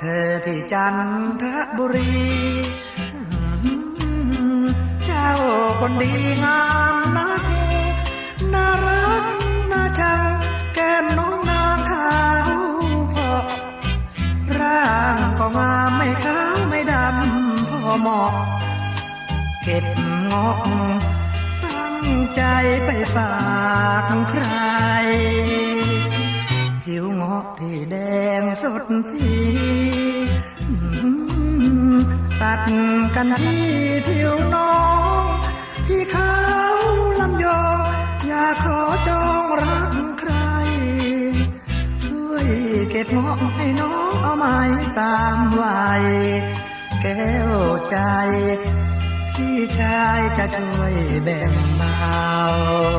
เธอที่จันทบุรี เจ้าคนดีงามนักน่ารักน่าชังแก้มน้องนางขาวพราะร่างก็งามไม่ขาวไม่ดำพอเหมาะ เก็บงาะตั้งใจไปฝากใคร ที่แดงสดสีตัดกันที่ผิวน้อง ที่เขาลำยองอยากขอจองรักใคร ช่วยเก็บเงาะให้น้องเอาไม้สามไว้แก้วใจ พี่ชายจะช่วยแบ่งเบา